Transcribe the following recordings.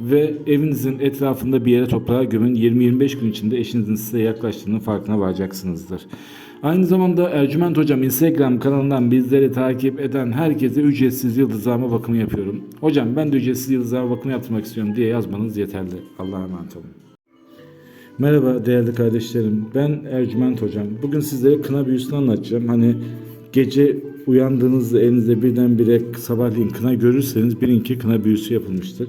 ve evinizin etrafında bir yere toprağa gömün. 20-25 gün içinde eşinizin size yaklaştığının farkına varacaksınızdır. Aynı zamanda Ercüment Hocam Instagram kanalından bizleri takip eden herkese ücretsiz yıldızlama bakımı yapıyorum. Hocam ben de ücretsiz yıldızlama bakımı yaptırmak istiyorum diye yazmanız yeterli. Allah'a emanet olun. Merhaba değerli kardeşlerim. Ben Ercüment Hocam. Bugün sizlere kına büyüsünü anlatacağım. Hani gece uyandığınızda elinizde birdenbire sabahleyin kına görürseniz bilin ki kına büyüsü yapılmıştır.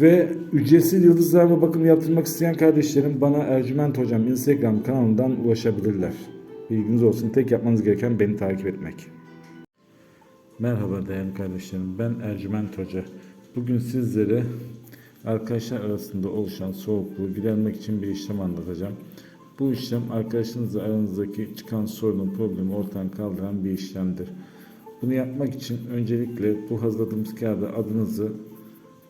Ve ücretsiz yıldızlarla bakım yaptırmak isteyen kardeşlerim bana Ercüment Hocam Instagram kanalından ulaşabilirler. Bilginiz olsun. Tek yapmanız gereken beni takip etmek. Merhaba değerli kardeşlerim. Ben Ercüment Hoca. Bugün sizlere arkadaşlar arasında oluşan soğukluğu gidermek için bir işlem anlatacağım. Bu işlem arkadaşınızla aranızdaki çıkan sorunun problemi ortadan kaldıran bir işlemdir. Bunu yapmak için öncelikle bu hazırladığımız kağıda adınızı,